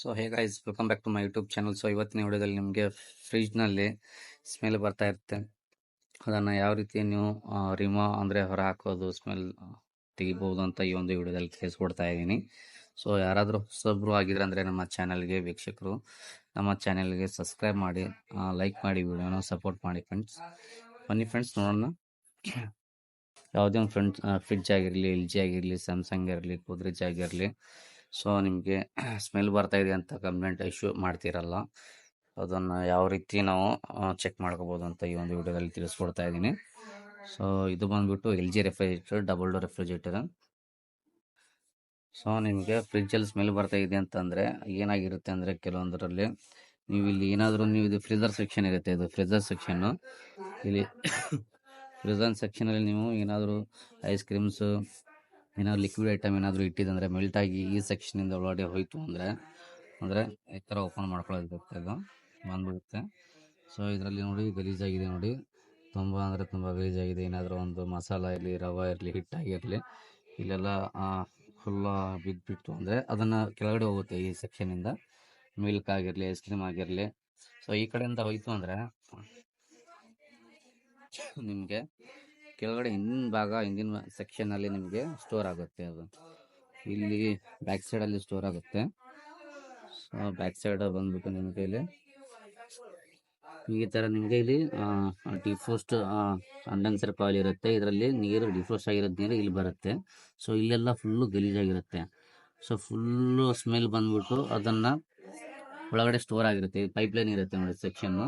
So hey guys welcome back to my YouTube channel so ಇವತ್ತಿನ ವಿಡಿಯೋದಲ್ಲಿ ನಿಮಗೆ ಫ್ರಿಜ್ನಲ್ಲಿ smell ಬರ್ತಾ ಇರುತ್ತೆ. ಅದನ್ನು ಯಾವ ರೀತಿ ನೀವು ರಿಮೋ ಅಂದರೆ ಹೊರ ಹಾಕೋದು ಸ್ಮೆಲ್ ತೆಗಿಬೋದು ಅಂತ ಈ ಒಂದು ವಿಡಿಯೋದಲ್ಲಿ ತಿಳಿಸ್ಕೊಡ್ತಾ ಇದ್ದೀನಿ. ಸೊ ಯಾರಾದರೂ ಹೊಸಬ್ರು ಆಗಿದ್ರೆ ಅಂದರೆ ನಮ್ಮ ಚಾನಲ್ಗೆ ವೀಕ್ಷಕರು, ನಮ್ಮ ಚಾನಲ್ಗೆ ಸಬ್ಸ್ಕ್ರೈಬ್ ಮಾಡಿ ಲೈಕ್ ಮಾಡಿ, ವಿಡಿಯೋನ ಸಪೋರ್ಟ್ ಮಾಡಿ ಫ್ರೆಂಡ್ಸ್ ಬನ್ನಿ ಫ್ರೆಂಡ್ಸ್ ನೋಡೋಣ. ಯಾವುದೇ ಒಂದು ಫ್ರೆಂಡ್ಸ್ ಫ್ರಿಜ್ ಆಗಿರಲಿ ಎಲ್ ಜಿ ಆಗಿರಲಿ ಸ್ಯಾಮ್ಸಂಗ್ ಇರಲಿ ಗೋದ್ರೇಜ್ ಆಗಿರಲಿ ಸೊ ನಿಮಗೆ ಸ್ಮೆಲ್ ಬರ್ತಾ ಇದೆ ಅಂತ ಕಂಪ್ಲೇಂಟ್ ಇಶ್ಯೂ ಮಾಡ್ತಿರಲ್ಲ. ಅದನ್ನು ಯಾವ ರೀತಿ ನಾವು ಚೆಕ್ ಮಾಡ್ಕೋಬೋದು ಅಂತ ಈ ಒಂದು ವಿಡಿಯೋದಲ್ಲಿ ತಿಳಿಸ್ಕೊಡ್ತಾ ಇದ್ದೀನಿ. ಸೊ ಇದು ಬಂದ್ಬಿಟ್ಟು L G refrigerator double door refrigerator so ನಿಮಗೆ ಫ್ರಿಜ್ಜಲ್ಲಿ ಸ್ಮೆಲ್ ಬರ್ತಾ ಇದೆ ಅಂತಂದರೆ ಏನಾಗಿರುತ್ತೆ ಅಂದರೆ ಕೆಲವೊಂದರಲ್ಲಿ ನೀವು ಇಲ್ಲಿ ಏನಾದರೂ ನೀವು ಇದು ಫ್ರಿಜರ್ ಸೆಕ್ಷನ್ ಇರುತ್ತೆ, ಇದು ಫ್ರಿಜರ್ ಸೆಕ್ಷನ್ನು ಇಲ್ಲಿ ಫ್ರಿಜರ್ ಸೆಕ್ಷನಲ್ಲಿ ನೀವು ಏನಾದರೂ ಐಸ್ ಕ್ರೀಮ್ಸು ಏನಾದ್ರು ಲಿಕ್ವಿಡ್ ಐಟಮ್ ಏನಾದರೂ ಇಟ್ಟಿದ್ದಂದರೆ ಮೆಲ್ಟ್ ಆಗಿ ಈ ಸೆಕ್ಷನಿಂದ ಒಳಗಡೆ ಹೋಯಿತು ಅಂದರೆ ಅಂದರೆ ಈ ಥರ ಓಪನ್ ಮಾಡ್ಕೊಳ್ಳೋದಿರುತ್ತೆ ಇದು ಬಂದ್ಬಿಡುತ್ತೆ. ಸೊ ಇದರಲ್ಲಿ ನೋಡಿ ಗಲೀಜಾಗಿದೆ ನೋಡಿ. ತುಂಬ ಅಂದರೆ ತುಂಬ ಗಲೀಜಾಗಿದೆ. ಏನಾದರೂ ಒಂದು ಮಸಾಲ ಇರಲಿ ರವೆ ಇರಲಿ ಹಿಟ್ಟಾಗಿರಲಿ ಇಲ್ಲೆಲ್ಲ ಫುಲ್ಲ ಬಿದ್ದುಬಿಟ್ಟು ಅಂದರೆ ಅದನ್ನು ಕೆಳಗಡೆ ಹೋಗುತ್ತೆ ಈ ಸೆಕ್ಷನಿಂದ ಮಿಲ್ಕ್ ಆಗಿರಲಿ ಐಸ್ ಕ್ರೀಮ್ ಆಗಿರಲಿ. ಸೊ ಈ ಕಡೆಯಿಂದ ಹೋಯ್ತು ಅಂದರೆ ನಿಮಗೆ ಕೆಳಗಡೆ ಹಿಂದಿನ ಭಾಗ, ಹಿಂದಿನ ಸೆಕ್ಷನಲ್ಲಿ ನಿಮಗೆ ಸ್ಟೋರ್ ಆಗುತ್ತೆ ಅದು. ಇಲ್ಲಿ ಬ್ಯಾಕ್ ಸೈಡಲ್ಲಿ ಸ್ಟೋರ್ ಆಗುತ್ತೆ. ಸೊ ಬ್ಯಾಕ್ ಸೈಡ್ ಬಂದ್ಬಿಟ್ಟು ನಿಮಗೆ ಇಲ್ಲಿ ಈ ಥರ ನಿಮಗೆ ಇಲ್ಲಿ ಡಿಫೋಸ್ಟ್ ಕಂಡೆನ್ಸರ್ ಕಾಯಿಲ್ ಇರುತ್ತೆ. ಇದರಲ್ಲಿ ನೀರು ಡಿಫೋಸ್ಟ್ ಆಗಿರೋದು ನೀರು ಇಲ್ಲಿ ಬರುತ್ತೆ. ಸೊ ಇಲ್ಲೆಲ್ಲ ಫುಲ್ಲು ಗಲೀಜಾಗಿರುತ್ತೆ ಸೊ ಫುಲ್ಲು ಸ್ಮೆಲ್ ಬಂದ್ಬಿಟ್ಟು ಅದನ್ನು ಒಳಗಡೆ ಸ್ಟೋರ್ ಆಗಿರುತ್ತೆ. ಪೈಪ್ಲೈನ್ ಇರುತ್ತೆ ನೋಡಿ ಸೆಕ್ಷನ್ನು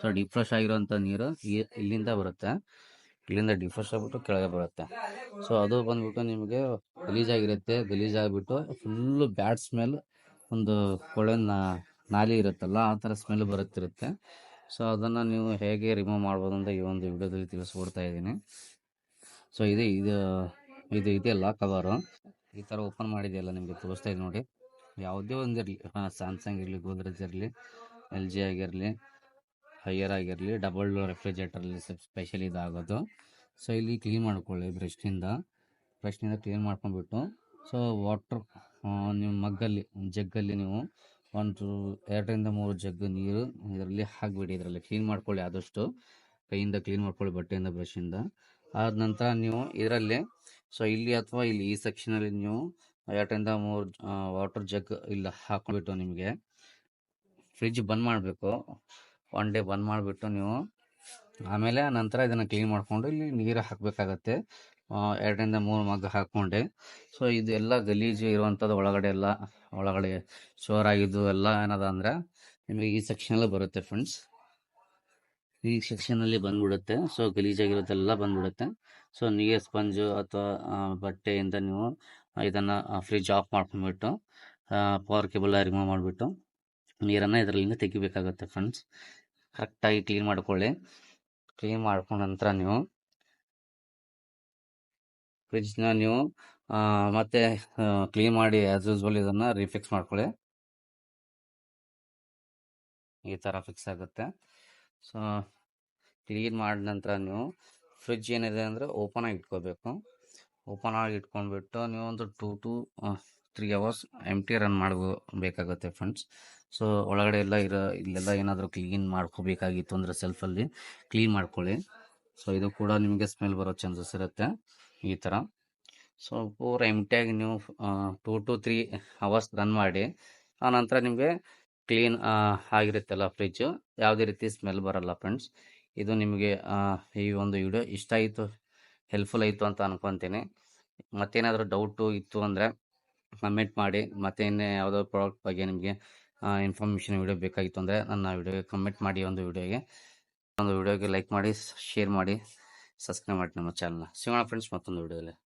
ಸೊ ಡಿಫ್ರೆಶ್ ಆಗಿರುವಂಥ ನೀರು ಇಲ್ಲಿಂದ ಬರುತ್ತೆ. ಇಲ್ಲಿಂದ ಡಿಫ್ರೆಶ್ ಆಗಿಬಿಟ್ಟು ಕೆಳಗೆ ಬರುತ್ತೆ. ಸೊ ಅದು ಬಂದ್ಬಿಟ್ಟು ನಿಮಗೆ ಗಲೀಜಾಗಿರುತ್ತೆ ಗಲೀಜಾಗಿಬಿಟ್ಟು ಫುಲ್ಲು ಬ್ಯಾಡ್ ಸ್ಮೆಲ್ ಒಂದು ಕೊಳೆ ನಾಲಿ ಇರುತ್ತಲ್ಲ, ಆ ಥರ ಸ್ಮೆಲ್ ಬರುತ್ತಿರುತ್ತೆ. ಸೊ ಅದನ್ನು ನೀವು ಹೇಗೆ ರಿಮೂವ್ ಮಾಡ್ಬೋದು ಅಂತ ಈ ಒಂದು ವಿಡಿಯೋದಲ್ಲಿ ತಿಳಿಸ್ಕೊಡ್ತಾ ಇದ್ದೀನಿ. ಸೊ ಇದು ಇದು ಇದು ಇದೆಯಲ್ಲ ಕವರು ಈ ಥರ ಓಪನ್ ಮಾಡಿದೆಯಲ್ಲ ನಿಮಗೆ ತೋರಿಸ್ತಾ ಇದೆ ನೋಡಿ. ಯಾವುದೇ ಒಂದು ಇರಲಿ ಸ್ಯಾಮ್ಸಂಗ್ ಇರಲಿ ಗೋದ್ರೇಜ್ ಇರಲಿ ಎಲ್ ಜಿ ಆಗಿರಲಿ ಹೈಯರ್ ಆಗಿರಲಿ ಡಬಲ್ ರೆಫ್ರಿಜರೇಟರಲ್ಲಿ ಸ್ಪೆಷಲ್ ಇದಾಗೋದು. ಸೊ ಇಲ್ಲಿ ಕ್ಲೀನ್ ಮಾಡ್ಕೊಳ್ಳಿ ಬ್ರಷ್ನಿಂದ ಬ್ರಷ್ನಿಂದ ಕ್ಲೀನ್ ಮಾಡ್ಕೊಂಡ್ಬಿಟ್ಟು ಸೊ ವಾಟ್ರ್ ನಿಮ್ಮ ಮಗ್ಗಲ್ಲಿ, ಜಗ್ಗಲ್ಲಿ ನೀವು ಒಂದು ಎರಡರಿಂದ ಮೂರು ಜಗ್ ನೀರು ಇದರಲ್ಲಿ ಹಾಕಿಬಿಡಿ, ಇದರಲ್ಲಿ ಕ್ಲೀನ್ ಮಾಡ್ಕೊಳ್ಳಿ ಆದಷ್ಟು. ಕೈಯಿಂದ ಕ್ಲೀನ್ ಮಾಡ್ಕೊಳ್ಳಿ ಬಟ್ಟೆಯಿಂದ ಬ್ರಷಿಂದ ಆದ ನಂತರ ನೀವು ಇದರಲ್ಲಿ ಸೊ ಇಲ್ಲಿ ಅಥವಾ ಇಲ್ಲಿ ಈ ಸೆಕ್ಷನಲ್ಲಿ ನೀವು ಎರಡರಿಂದ ಮೂರು ವಾಟರ್ ಜಗ್ ಇಲ್ಲ ಹಾಕೊಂಡ್ಬಿಟ್ಟು ನಿಮಗೆ ಫ್ರಿಜ್ ಬಂದ್ ಮಾಡಬೇಕು. ಒನ್ ಡೇ ಬಂದ್ ಮಾಡಿಬಿಟ್ಟು ನೀವು ಆಮೇಲೆ ನಂತರ ಇದನ್ನು ಕ್ಲೀನ್ ಮಾಡಿಕೊಂಡು ಇಲ್ಲಿ ನೀರು ಹಾಕಬೇಕಾಗತ್ತೆ. ಎರಡರಿಂದ ಮೂರು ಮಗ್ಗ ಹಾಕ್ಕೊಂಡೆ. ಸೊ ಇದು ಎಲ್ಲ ಗಲೀಜು ಇರುವಂಥದ್ದು ಒಳಗಡೆ ಎಲ್ಲ, ಒಳಗಡೆ ಸ್ಟೋರ್ ಆಗಿದ್ದು ಎಲ್ಲ ಏನದ ಅಂದರೆ ನಿಮಗೆ ಈ ಸೆಕ್ಷನಲ್ಲಿ ಬರುತ್ತೆ ಫ್ರೆಂಡ್ಸ್ ಈ ಸೆಕ್ಷನಲ್ಲಿ ಬಂದ್ಬಿಡುತ್ತೆ. ಸೊ ಗಲೀಜಾಗಿರೋದೆಲ್ಲ ಬಂದ್ಬಿಡುತ್ತೆ. ಸೊ ನೀರು, ಸ್ಪಂಜು ಅಥವಾ ಬಟ್ಟೆಯಿಂದ ನೀವು ಇದನ್ನು ಫ್ರಿಜ್ ಆಫ್ ಮಾಡ್ಕೊಂಡ್ಬಿಟ್ಟು ಪವರ್ ಕೇಬಲ್ ರಿಮೂವ್ ಮಾಡಿಬಿಟ್ಟು ನೀರನ್ನು ಇದರಲ್ಲಿಂದ ತೆಗಿಬೇಕಾಗುತ್ತೆ ಫ್ರೆಂಡ್ಸ್ ಕರೆಕ್ಟಾಗಿ ಕ್ಲೀನ್ ಮಾಡ್ಕೊಳ್ಳಿ. ಕ್ಲೀನ್ ಮಾಡ್ಕೊಂಡ ನಂತರ ನೀವು ಫ್ರಿಜ್ನ ನೀವು ಮತ್ತೆ ಕ್ಲೀನ್ ಮಾಡಿ ಆ್ಯಸ್ ಯೂಸ್ವಲ್ ಇದನ್ನು ರಿಫಿಕ್ಸ್ ಮಾಡ್ಕೊಳ್ಳಿ. ಈ ಥರ ಫಿಕ್ಸ್ ಆಗುತ್ತೆ. ಸೊ ಕ್ಲೀನ್ ಮಾಡಿದ ನಂತರ ನೀವು ಫ್ರಿಜ್ ಏನಿದೆ ಅಂದರೆ ಓಪನ್ ಆಗಿ ಇಟ್ಕೋಬೇಕು. ಓಪನ್ ಆಗಿ ಇಟ್ಕೊಂಡ್ಬಿಟ್ಟು ನೀವು ಒಂದು two to three hours empty run ಮಾಡಬೇಕಾಗುತ್ತೆ ಫ್ರೆಂಡ್ಸ್ ಸೊ ಒಳಗಡೆ ಎಲ್ಲ ಇರೋ, ಇಲ್ಲೆಲ್ಲ ಏನಾದರೂ ಕ್ಲೀನ್ ಮಾಡ್ಕೋಬೇಕಾಗಿತ್ತು ಅಂದರೆ ಸೆಲ್ಫಲ್ಲಿ ಕ್ಲೀನ್ ಮಾಡ್ಕೊಳ್ಳಿ. ಸೊ ಇದು ಕೂಡ ನಿಮಗೆ ಸ್ಮೆಲ್ ಬರೋ ಚಾನ್ಸಸ್ ಇರುತ್ತೆ ಈ ಥರ ಸೊ ಪೂರ ಎಂಟಿಯಾಗಿ ನೀವು two to three hours run ಮಾಡಿ, ಆ ನಂತರ ನಿಮಗೆ ಕ್ಲೀನ್ ಆಗಿರುತ್ತಲ್ಲ ಫ್ರಿಜ್ಜು ಯಾವುದೇ ರೀತಿ ಸ್ಮೆಲ್ ಬರಲ್ಲ ಫ್ರೆಂಡ್ಸ್ ಇದು ನಿಮಗೆ ಈ ಒಂದು ವಿಡಿಯೋ ಇಷ್ಟ ಆಯಿತು ಹೆಲ್ಪ್ಫುಲ್ ಆಯಿತು ಅಂತ ಅನ್ಕೊತೀನಿ. ಮತ್ತೇನಾದರೂ ಡೌಟು ಇತ್ತು ಅಂದರೆ ಕಮೆಂಟ್ ಮಾಡಿ ಮತ್ತೆ ಇನ್ನೇ ಯಾವುದೋ ಪ್ರಾಡಕ್ಟ್ ಬಗ್ಗೆ ನಿಮಗೆ ಇನ್ಫಾರ್ಮೇಷನ್ ವಿಡಿಯೋ ಬೇಕಾಗಿತ್ತು ಅಂದರೆ ನನ್ನ ವಿಡಿಯೋಗೆ ಕಮೆಂಟ್ ಮಾಡಿ ಒಂದು ವಿಡಿಯೋಗೆ ಒಂದು ವಿಡಿಯೋಗೆ ಲೈಕ್ ಮಾಡಿ ಶೇರ್ ಮಾಡಿ ಸಬ್ಸ್ಕ್ರೈಬ್ ಮಾಡಿ ನಮ್ಮ ಚಾನಲ್ನ ಸಿಗೋಣ ಫ್ರೆಂಡ್ಸ್ ಮತ್ತೊಂದು ವಿಡಿಯೋದಲ್ಲಿ